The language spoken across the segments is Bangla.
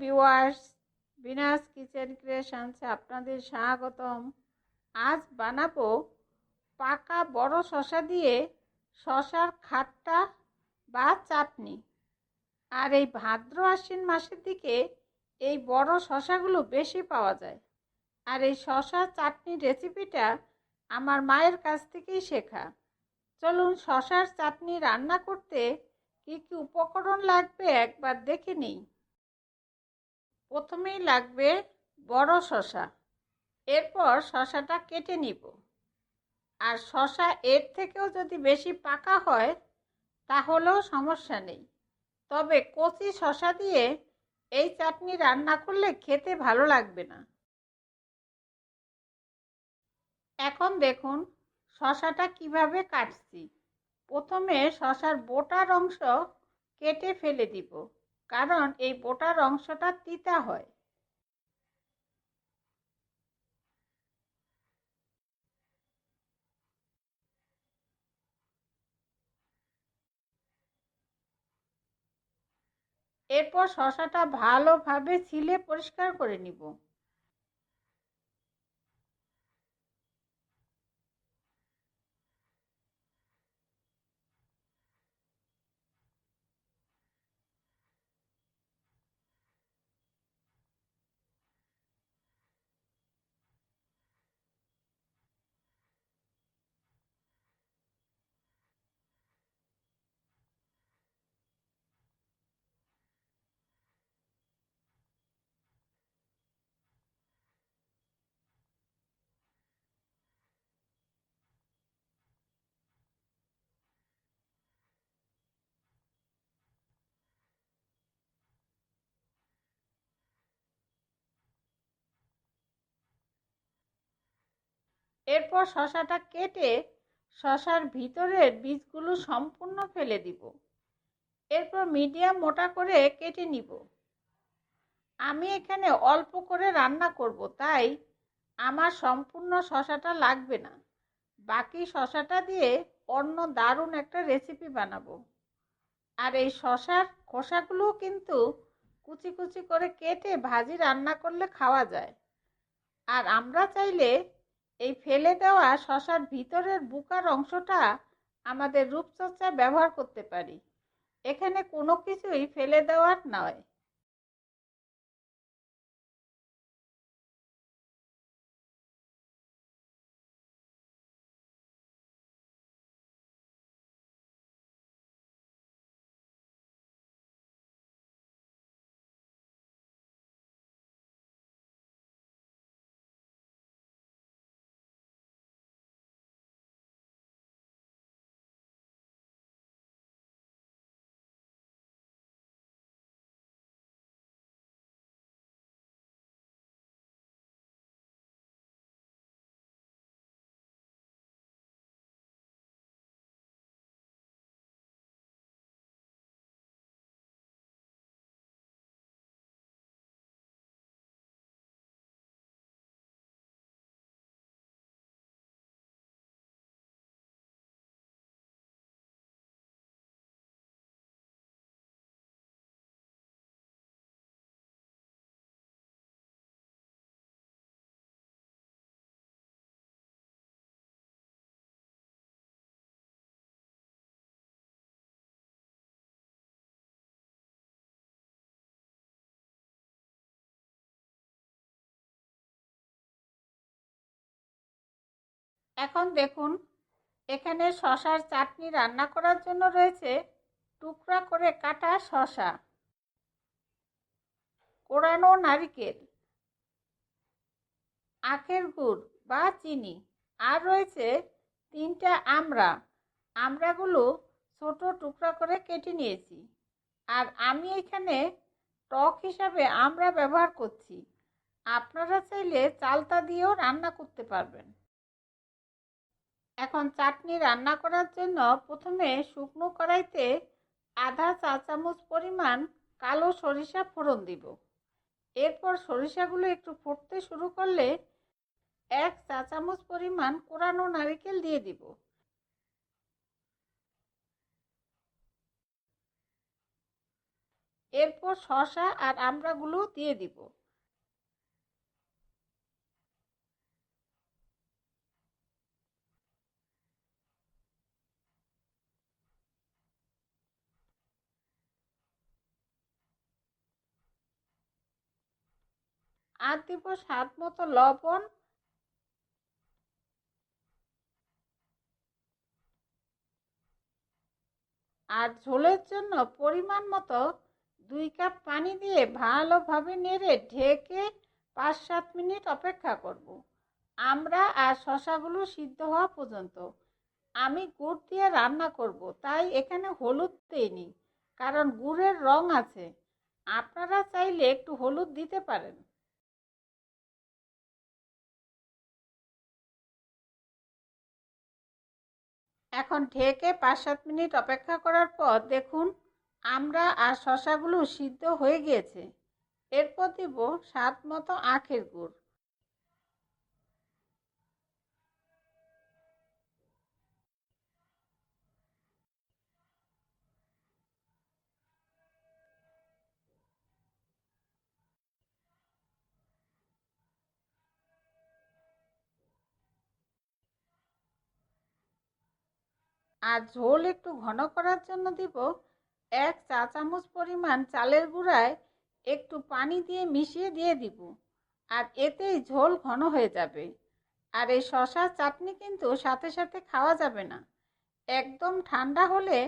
ভিউয়ার্স বিনাস কিচেন ক্রিয়েশনসে আপনাদের স্বাগতম। আজ বানাবো পাকা বড় শশা দিয়ে শশার খাট্টা বা চাটনি। আর এই ভাদ্র আশ্বিন মাসের দিকে এই বড় শশাগুলো বেশি পাওয়া যায়। আর এই শশা চাটনি রেসিপিটা আমার মায়ের কাছ থেকেই শেখা। চলুন শশার চাটনি রান্না করতে কী কী উপকরণ লাগবে একবার দেখে নিই। প্রথমেই লাগবে বড় শশা। এরপর শশাটা কেটে নিব। আর শশা এর থেকেও যদি বেশি পাকা হয়, তাহলেও সমস্যা নেই। তবে কচি শশা দিয়ে এই চাটনি রান্না করলে খেতে ভালো লাগবে না। এখন দেখুন শশাটা কীভাবে কাটছি। প্রথমে শশার বোটার অংশ কেটে ফেলে দিব। কারণ এই বোটার অংশটা তিতা হয়। এরপর শশাটা ভালোভাবে ছিলে পরিষ্কার করে নিব। এরপর শশাটা কেটে শশার ভিতরের বীজগুলো সম্পূর্ণ ফেলে দিব। এরপর মিডিয়াম মোটা করে কেটে নিব। আমি এখানে অল্প করে রান্না করব, তাই আমার সম্পূর্ণ শশাটা লাগবে না। বাকি শশাটা দিয়ে অন্য দারুণ একটা রেসিপি বানাবো। আর এই শশার খোসাগুলোও কিন্তু কুচি কুচি করে কেটে ভাজি রান্না করলে খাওয়া যায়। আর আমরা চাইলে এই ফেলে দেওয়া শশার ভিতরের বুকার অংশটা আমাদের রূপচর্চায় ব্যবহার করতে পারি। এখানে কোনো কিছুই ফেলে দেওয়ার নয়। এখন দেখুন, এখানে শশার চাটনি রান্না করার জন্য রয়েছে টুকরা করে কাটা শশা, কোরানো নারিকেল, আখের গুড় বা চিনি, আর রয়েছে তিনটা আমড়া। আমড়াগুলো ছোট টুকরা করে কেটে নিয়েছি। আর আমি এখানে টক হিসাবে আমরা ব্যবহার করছি। আপনারা চাইলে চালতা দিয়েও রান্না করতে পারবেন। এখন চাটনি রান্না করার জন্য প্রথমে শুকনো কড়াইতে আধা চা চামচ পরিমাণ কালো সরিষা ফোড়ন দিব। এরপর সরিষাগুলো একটু ফুটতে শুরু করলে এক চা চামচ পরিমাণ কোরানো নারিকেল দিয়ে দিব। এরপর শসা আর আমড়াগুলো দিয়ে দিব। আর দিব স্বাদ মতো লবণ। আর ঝোলের জন্য পরিমাণ মতো দুই কাপ পানি দিয়ে ভালোভাবে নেড়ে ঢেকে পাঁচ সাত মিনিট অপেক্ষা করব। আমরা আর শশাগুলো সিদ্ধ হওয়া পর্যন্ত। আমি গুড় দিয়ে রান্না করব, তাই এখানে হলুদ দিইনি কারণ গুড়ের রং আছে। আপনারা চাইলে একটু হলুদ দিতে পারেন। এখন ঢেকে পাঁচ সাত মিনিট অপেক্ষা করার পর দেখুন, আমরা আর শশাগুলো সিদ্ধ হয়ে গিয়েছে। এরপর দিব স্বাদ মতো আখের গুড়। আর ঝোল একটু ঘন করার জন্য দিব এক চা চামচ পরিমাণ চালের গুঁড়ায় একটু পানি দিয়ে মিশিয়ে দিয়ে দিব। আর এতেই ঝোল ঘন হয়ে যাবে। আর এই শশার চাটনি কিন্তু সাথে সাথে খাওয়া যাবে না। একদম ঠান্ডা হলে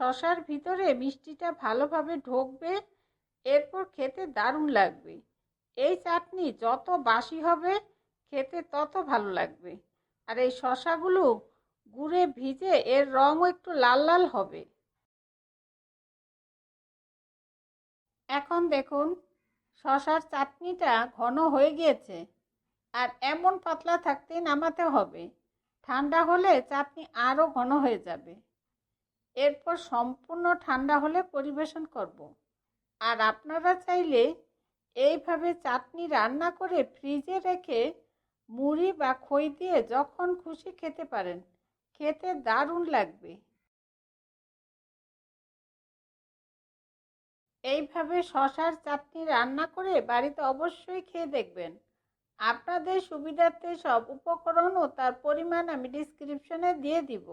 শশার ভিতরে মিষ্টিটা ভালোভাবে ঢোকবে, এরপর খেতে দারুণ লাগবে। এই চাটনি যত বাসি হবে, খেতে তত ভালো লাগবে। আর এই শশাগুলো গুড়ে ভিজে এর রঙও একটু লাল লাল হবে। এখন দেখুন, শশার চাটনিটা ঘন হয়ে গিয়েছে আর এমন পাতলা থাকতে নামাতে হবে। ঠান্ডা হলে চাটনি আরও ঘন হয়ে যাবে। এরপর সম্পূর্ণ ঠান্ডা হলে পরিবেশন করব। আর আপনারা চাইলে এইভাবে চাটনি রান্না করে ফ্রিজে রেখে মুড়ি বা খই দিয়ে যখন খুশি খেতে পারেন। খেতে দারুণ লাগবে। এইভাবে শশার চাটনি রান্না করে বাড়িতে অবশ্যই খেয়ে দেখবেন। আপনাদের সুবিধার্থে সব উপকরণ ও তার পরিমাণ আমি ডিসক্রিপশনে দিয়ে দিব।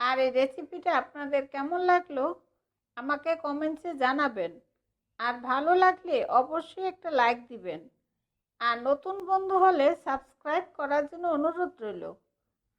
আর এই রেসিপিটা আপনাদের কেমন লাগল? আমাকে কমেন্টসে জানাবেন। আর ভালো লাগলে অবশ্যই একটা লাইক দিবেন। আর নতুন বন্ধু হলে সাবস্ক্রাইব করার জন্য অনুরোধ রইল।